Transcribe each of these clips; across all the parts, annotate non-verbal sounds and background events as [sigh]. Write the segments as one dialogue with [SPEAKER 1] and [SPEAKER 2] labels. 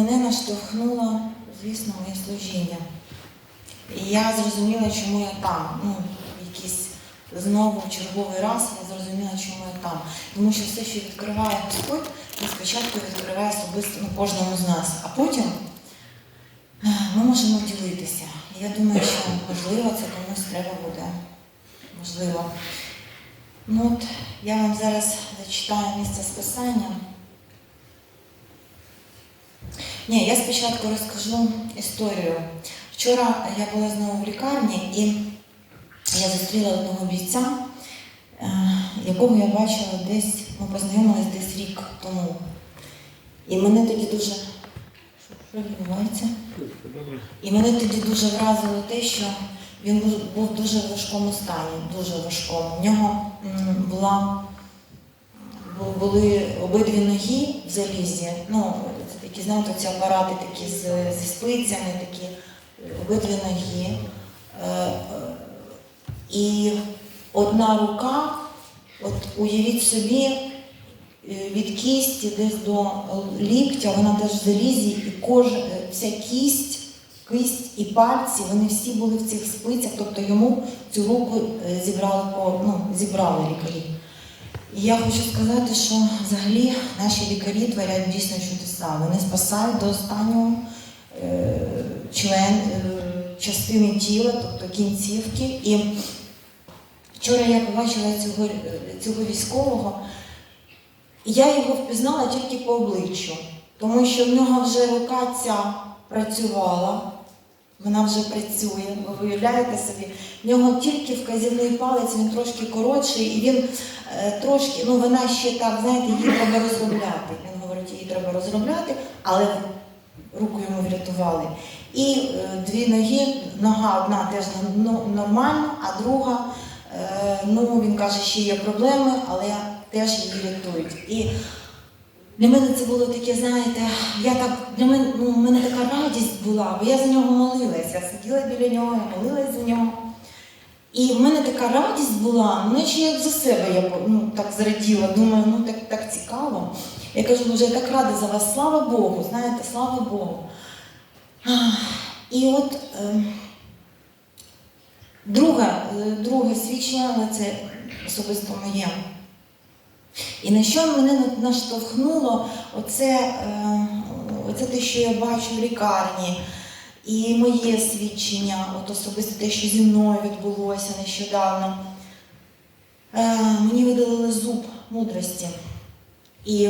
[SPEAKER 1] Мене наштовхнуло, звісно, моє служіння. І я зрозуміла, чому я там. Ну, якийсь знову в черговий раз я зрозуміла, чому я там. Тому що все, що відкриває Господь, він спочатку відкриває особисто ну, кожному з нас, а потім е, ми можемо ділитися. Я думаю, що можливо це комусь треба буде. Можливо. Ну от я вам зараз зачитаю місце списання. Ні, я спочатку розкажу історію. Вчора я була знову в лікарні і я зустріла одного бійця, е, якого я бачила десь, ми познайомились десь рік тому. І мене тоді дуже. Що, відбувається? І мене тоді дуже вразило те, що він був, в дуже важкому стані, дуже важкому. В нього була були обидві ноги в залізі. Ну, такі, знаєте, ці апарати такі з, зі спицями, такі е, обидві ноги. Е, е, І одна рука, от уявіть собі, від кісті десь до ліктя, вона теж в залізі, і кожа, е, вся кість, кисть і пальці, вони всі були в цих спицях, тобто йому цю руку зібрали по ну, зібрали лікарі. Я хочу сказати, що взагалі наші лікарі творять дійсно чудеса. Вони спасають до останнього е, член, е, частини тіла, тобто кінцівки. І вчора я побачила цього, е, цього військового, і я його впізнала тільки по обличчю, тому що в нього вже рука ця працювала. Вона вже працює, ви уявляєте собі. В нього тільки вказівний палець, він трошки коротший, і він е, трошки, ну вона ще так, знаєте, її треба розробляти. Він говорить, її треба розробляти, але руку йому врятували. І е, дві ноги, нога одна теж ну, нормальна, а друга, е, ну він каже, ще є проблеми, але теж її рятують. І для мене це було таке, знаєте, я так, для мене, ну, в мене така радість була, бо я за нього молилася. Я сиділа біля нього, я молилась за нього. І в мене така радість була, ну, наче як за себе я ну, так зраділа, думаю, ну так, так цікаво. Я кажу, Боже, я так рада за вас, слава Богу, знаєте, слава Богу. І от е, друге, друге свідчення, але це особисто моє. І на що мене наштовхнуло оце, е, оце те, що я бачу в лікарні, і моє свідчення, от особисто те, що зі мною відбулося нещодавно. Е, Мені видалили зуб мудрості. І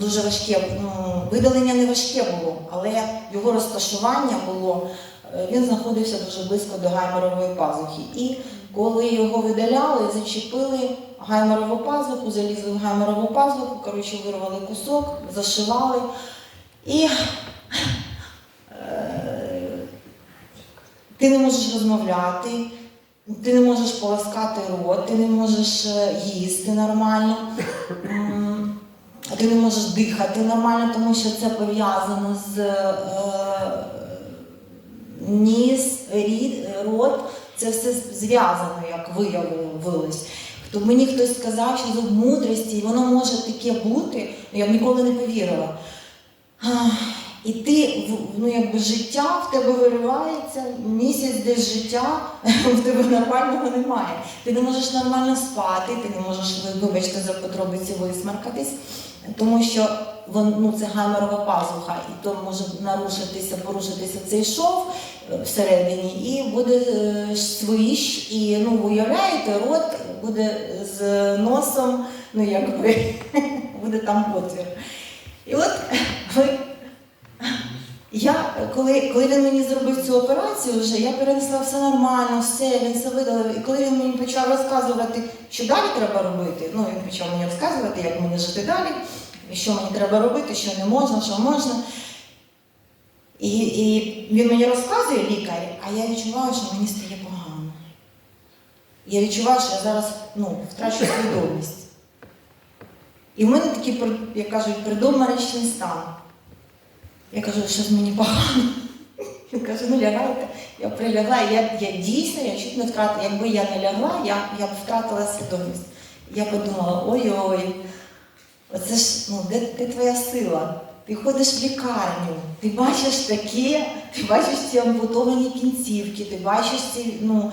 [SPEAKER 1] дуже важке, ну, видалення не важке було, але його розташування було, е, він знаходився дуже близько до гайморової пазухи. І коли його видаляли, зачепили гайморову пазуху, залізли в гайморову пазуху, коротше, вирвали кусок, зашивали. І е, ти не можеш розмовляти, ти не можеш полоскати рот, ти не можеш е, їсти нормально, ти не можеш дихати нормально, тому що це пов'язано з е, ніс, рід, рот, це все зв'язано, як виявилось. То мені хтось сказав, що зуб мудрості, і воно може таке бути, я б ніколи не повірила. І ти, ну якби життя в тебе виривається, місяць десь життя [laughs] в тебе нормального немає. Ти не можеш нормально спати, ти не можеш, вибачте, за подробиці висмаркатись, тому що ну, це гамерова пазуха, і то може нарушитися, порушитися цей шов всередині, і буде е, свищ, і ну, уявляєте, рот буде з носом, ну якби [laughs] буде там отвір. І от ви я, коли, коли він мені зробив цю операцію, вже я перенесла все нормально, все, він все видалив. І коли він мені почав розказувати, що далі треба робити, ну він почав мені розказувати, як мені жити далі, що мені треба робити, що не можна, що можна. І, і він мені розказує лікар, а я відчуваю, що мені стає погано. Я відчуваю, що я зараз ну, втрачу свідомість. І в мене такий, як кажуть, придумаричний стан. Я кажу, що з мені погано. Він каже, ну лягайте. Я прилягла, я, я дійсно, я чуть не втратила. Якби я не лягла, я, я б втратила свідомість. Я подумала, ой-ой, оце ж, ну, де, де твоя сила? ти ходиш в лікарню, ти бачиш таке, ти бачиш ці ампутовані кінцівки, ти бачиш ці, ну,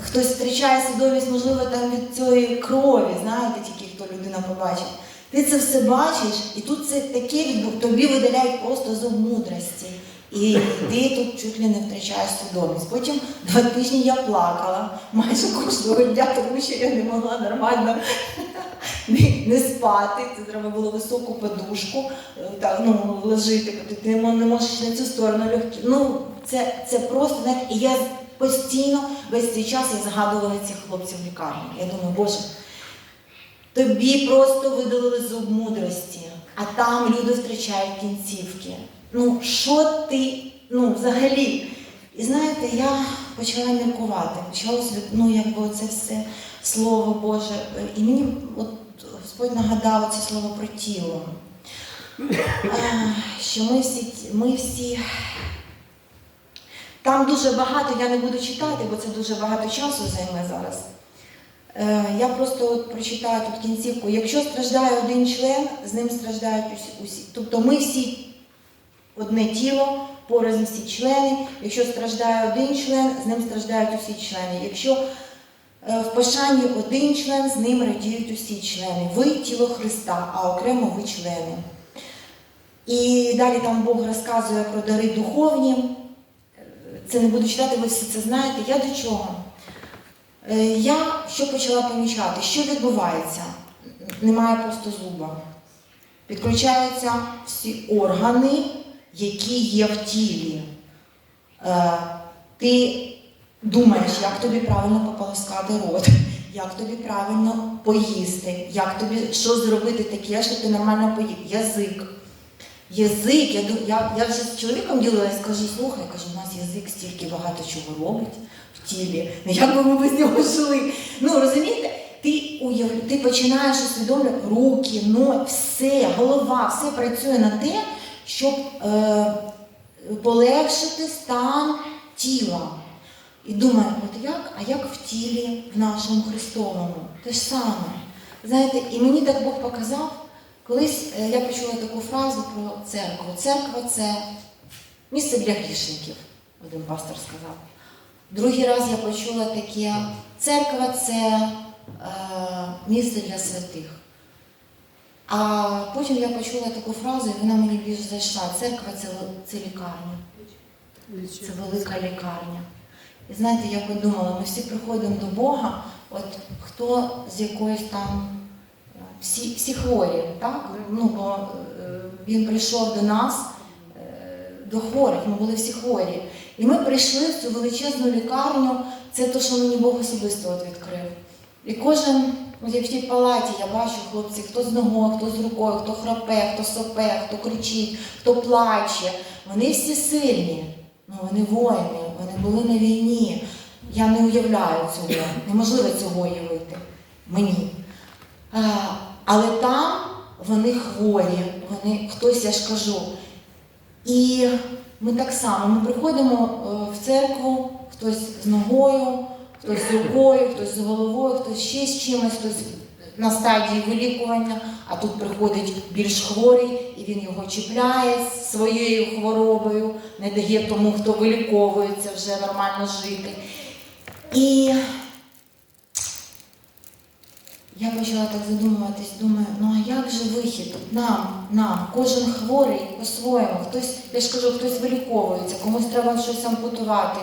[SPEAKER 1] хтось втрачає свідомість, можливо, там від цієї крові, знаєте, тільки хто людина побачить. Ти це все бачиш, і тут це таке відбув, тобі видаляють просто зуб мудрості. І ти тут чуть ли не втрачаєш свідомість. Потім два тижні я плакала майже кожного дня, тому що я не могла нормально не, спати. Це треба було високу подушку, е, так, ну, ложити, ти не можеш на цю сторону легкі. Ну, це, це просто, знаєте, і я постійно весь цей час я згадувала цих хлопців в лікарні. Я думаю, Боже, тобі просто видалили зуб мудрості, а там люди втрачають кінцівки. Ну, що ти, ну, взагалі? І знаєте, я почала міркувати, почала ну, якби оце все слово Боже. І мені от Господь нагадав це слово про тіло. Що ми всі, ми всі. Там дуже багато, я не буду читати, бо це дуже багато часу займе зараз. Е, Я просто от прочитаю тут кінцівку. Якщо страждає один член, з ним страждають усі. Тобто ми всі одне тіло, порознь всі члени. Якщо страждає один член, з ним страждають усі члени. Якщо е, в пошані один член, з ним радіють усі члени. Ви тіло Христа, а окремо ви члени. І далі там Бог розказує про дари духовні. Це не буду читати, ви всі це знаєте. Я до чого? Е, Я що почала помічати? Що відбувається? Немає просто зуба. Підключаються всі органи, які є в тілі. Е, Ти думаєш, як тобі правильно пополоскати рот, [laughs] як тобі правильно поїсти, як тобі що зробити таке, щоб ти нормально поїв. Язик. Язик, я, я, я вже з чоловіком ділилась, кажу, слухай, кажу, у нас язик стільки багато чого робить в тілі. Ну як би ми без нього жили? Ну розумієте, ти уяв... ти починаєш усвідомлювати руки, ноги, все, голова, все працює на те, щоб е, полегшити стан тіла. І думаю, от як, а як в тілі в нашому Христовому? Те ж саме. Знаєте, і мені так Бог показав, колись е, я почула таку фразу про церкву. Церква це місце для грішників, один пастор сказав. Другий раз я почула таке, церква це е, місце для святих. А потім я почула таку фразу, і вона мені більш зайшла. Церква це, це лікарня. Це велика лікарня. І знаєте, я подумала, ми всі приходимо до Бога, от хто з якоїсь там, всі, всі хворі, так? Ну, бо е, він прийшов до нас, е, до хворих, ми були всі хворі. І ми прийшли в цю величезну лікарню, це те, що мені Бог особисто от відкрив. І кожен, от як в тій палаті, я бачу хлопці, хто з ногою, хто з рукою, хто храпе, хто сопе, хто кричить, хто плаче. Вони всі сильні. Ну, вони воїни, вони були на війні. Я не уявляю цього. Неможливо цього уявити мені. Але там вони хворі, вони хтось, я ж кажу. І ми так само ми приходимо е, в церкву, хтось з ногою, хтось з рукою, хтось з головою, хтось ще з чимось, хтось на стадії вилікування, а тут приходить більш хворий, і він його чіпляє своєю хворобою, не дає тому, хто виліковується, вже нормально жити. І я почала так задумуватись, думаю, ну а як же вихід? Нам, нам, кожен хворий по-своєму, хтось, я ж кажу, хтось виліковується, комусь треба щось ампутувати,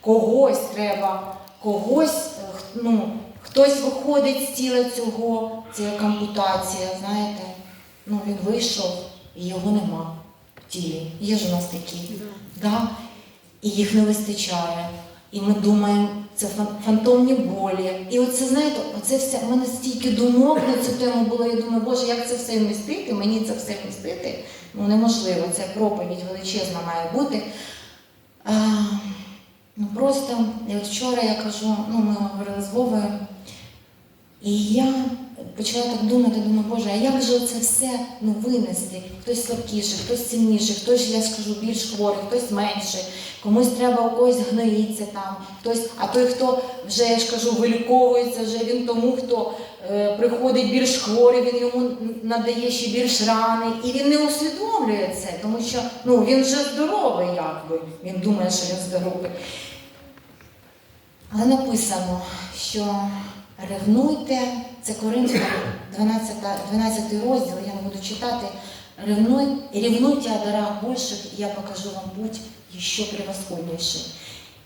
[SPEAKER 1] когось треба, когось, е, ну, хтось виходить з тіла цього, це як ампутація, знаєте. Ну він вийшов і його нема в тілі. Є ж у нас такі. Да? І їх не вистачає. І ми думаємо, це фантомні болі. І оце, знаєте, оце все, у мене стільки думок на цю тему було. Я думаю, Боже, як це все вмістити? Мені це все вмістити. Ну неможливо, це проповідь величезна має бути. А, ну просто, от вчора я кажу, ну ми говорили з Вовою, і я почала так думати, думаю, Боже, а як же це все ну, винести? Хтось слабкіший, хтось сильніший, хтось, я скажу, більш хворий, хтось менший, комусь треба у когось гноїться там, хтось, а той, хто вже я ж кажу, виліковується, вже він тому, хто е, приходить більш хворий, він йому надає ще більш рани. І він не усвідомлює це, тому що ну, він вже здоровий, якби. Він думає, що він здоровий. Але написано, що ревнуйте, це Коринфянам 12, 12 розділ, я не буду читати. Ревнуй, ревнуйте о дарах больших, і я покажу вам путь ще превосходніший.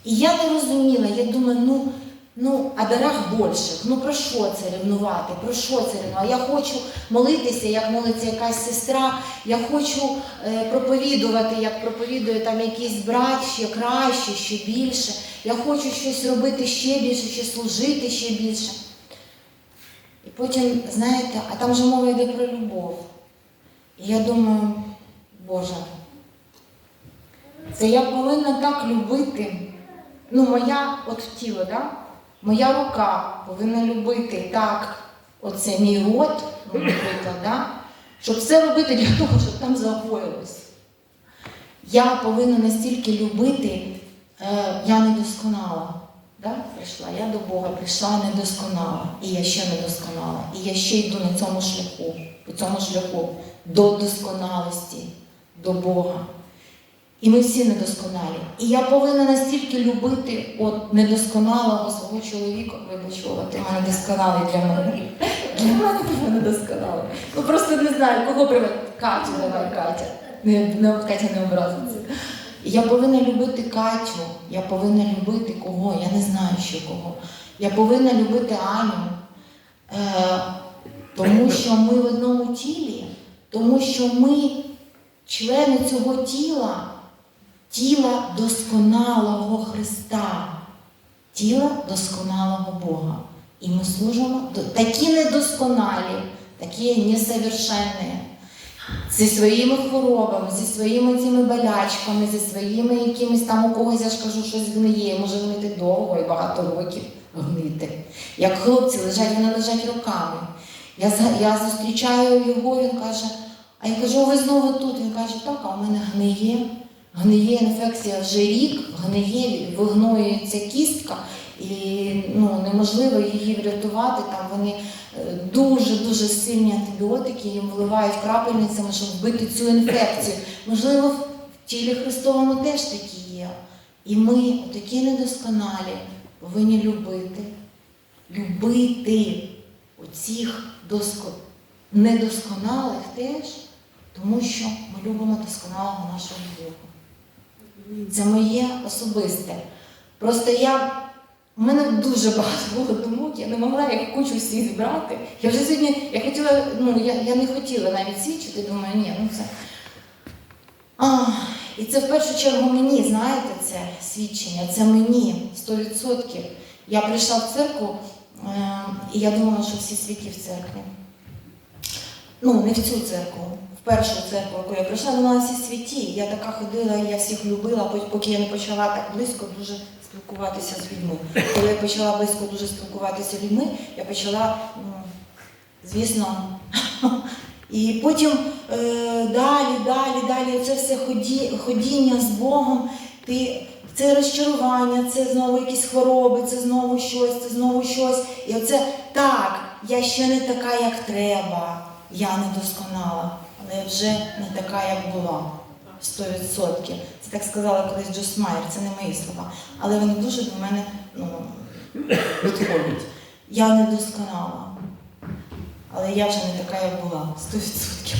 [SPEAKER 1] І я не розуміла, я думаю, ну, ну, о дарах больших, ну про що це ревнувати? Про що це ревнувати? Я хочу молитися, як молиться якась сестра, я хочу е, проповідувати, як проповідує там якийсь брат, ще краще, ще більше. Я хочу щось робити ще більше, ще служити ще більше. Потім, знаєте, а там же мова йде про любов. І я думаю, Боже, це я повинна так любити. Ну, моя от тіло, да? моя рука повинна любити так, оце мій рот, наприклад, да? щоб все робити для того, щоб там загоїлось. Я повинна настільки любити, е, я недосконала. Да? Прийшла, я до Бога прийшла недосконала, і я ще недосконала, і я ще йду на цьому шляху, по цьому шляху до досконалості, до Бога. І ми всі недосконалі. І я повинна настільки любити от недосконалого свого чоловіка, вибач, Вова, ти в мене досконалий для мене. Для мене ти недосконалий. Ну просто не знаю, кого приведе. Катю, давай, Катя. Не, Катя не образиться. Я повинна любити Катю, я повинна любити кого, я не знаю ще кого. Я повинна любити Аню, е, тому що ми в одному тілі, тому що ми члени цього тіла, тіла досконалого Христа, тіла досконалого Бога. І ми служимо такі недосконалі, такі несовершенні, зі своїми хворобами, зі своїми цими болячками, зі своїми якимись там у когось, я ж кажу, щось гниє, може гнити довго і багато років гнити. Як хлопці лежать, вони лежать роками. Я, я зустрічаю його, він каже, а я кажу, ви знову тут? Він каже, так, а у мене гниє. Гниє інфекція вже рік, гниє, вигноюється кістка, і ну, неможливо її врятувати. Там вони дуже-дуже сильні антибіотики їм вливають крапельницями, щоб вбити цю інфекцію. Можливо, в тілі Христовому теж такі є. І ми, такі недосконалі, повинні любити, любити оцих доско... недосконалих теж, тому що ми любимо досконалого нашого Бога. Це моє особисте. Просто я. У мене дуже багато було думок, я не могла їх кучу всі зібрати. Я вже сьогодні, я хотіла, ну я, я не хотіла навіть свідчити, думаю, ні, ну це. А, і це в першу чергу мені, знаєте, це свідчення, це мені 100%. Я прийшла в церкву, е, і я думала, що всі святі в церкві. Ну, не в цю церкву, в першу церкву, яку я прийшла, думала, всі святі. Я така ходила, я всіх любила, поки я не почала так близько дуже спілкуватися з людьми. Коли я почала близько дуже спілкуватися з людьми, я почала, звісно, [laughs] і потім е, далі, далі, далі, це все ході, ходіння з Богом, ти, це розчарування, це знову якісь хвороби, це знову щось, це знову щось. І оце так, я ще не така, як треба, я не досконала, але вже не така, як була. 100%. Це так сказала колись Джос Майер, це не мої слова. Але вони дуже до мене ну, підходять. Я не досконала. Але я вже не така, як була, 100%.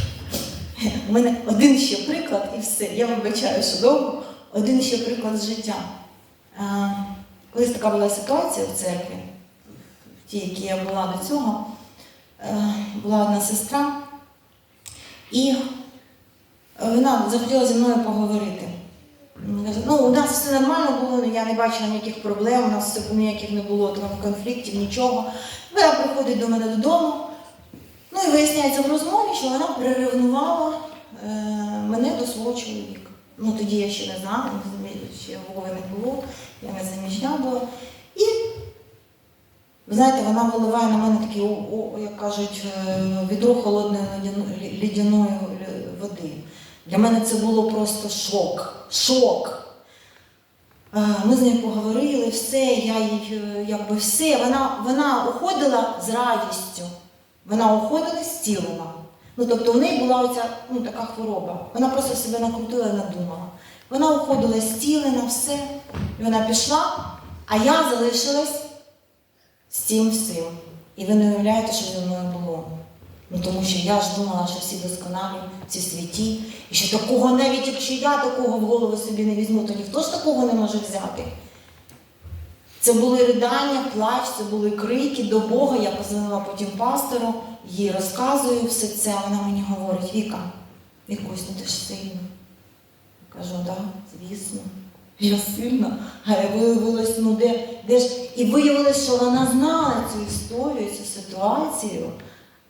[SPEAKER 1] У мене один ще приклад і все. Я вибачаю, що довго. Один ще приклад з життя. Е, Колись така була ситуація в церкві, в тій, якій я була до цього. Е, Була одна сестра, і вона захотіла зі мною поговорити. Ну, у нас все нормально було, я не бачила ніяких проблем, у нас ніяких не було там конфліктів, нічого. Вона приходить до мене додому. Ну і виясняється в розмові, що вона приревнувала е, мене до свого чоловіка. Ну тоді я ще не знала, ще Вови не було, я не заміжня була. І знаєте, вона виливає на мене такі, о, о, як кажуть, е, відро холодної лідяної води. Для мене це було просто шок. Шок. Ми з нею поговорили, все, я їй е, якби все. Вона, вона уходила з радістю. Вона уходила зцілена. Ну, тобто в неї була оця ну, така хвороба. Вона просто себе накрутила і надумала. Вона уходила зцілена, все. І вона пішла, а я залишилась з цим всім. І ви не уявляєте, що зі мною було. Ну тому що я ж думала, що всі досконалі, всі святі, і що такого, навіть якщо я такого в голову собі не візьму, то ніхто ж такого не може взяти. Це були ридання, плач, це були крики до Бога. Я позвонила потім пастору, їй розказую все це. Вона мені говорить, Віка, Вікусь, ну ти ж сильна. Кажу, так, звісно. Я сильна, а я виявилась, ну де, де ж. І виявилось, що вона знала цю історію, цю ситуацію,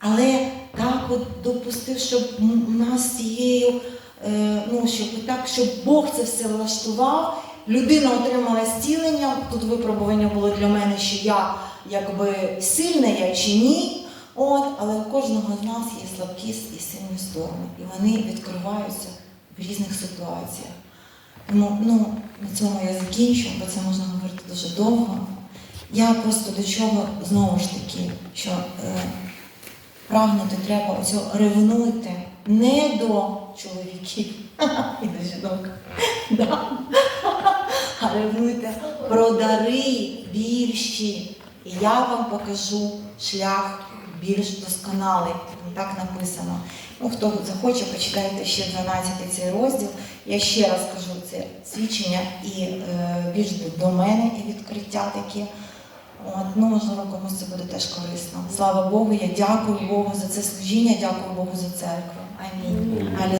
[SPEAKER 1] але так от допустив, щоб у нас цією, е, ну, щоб так, щоб Бог це все влаштував. Людина отримала зцілення. Тут випробування було для мене, що я якби сильна я чи ні. От, але у кожного з нас є слабкі і сильні сторони, і вони відкриваються в різних ситуаціях. Тому ну, на цьому я закінчу, бо це можна говорити дуже довго. Я просто до чого знову ж таки, що е, прагнути треба оцього ревнуйте не до чоловіків [laughs] і до жінок, [laughs] а ревнуйте про дари більші. І я вам покажу шлях більш досконалий. Так написано. Ну, хто захоче, почитайте ще 12 цей розділ. Я ще раз кажу це свідчення і е, більш до мене і відкриття таке. От, ну, можливо, комусь це буде теж корисно. Слава Богу, я дякую Богу за це служіння, дякую Богу за церкву. Амінь.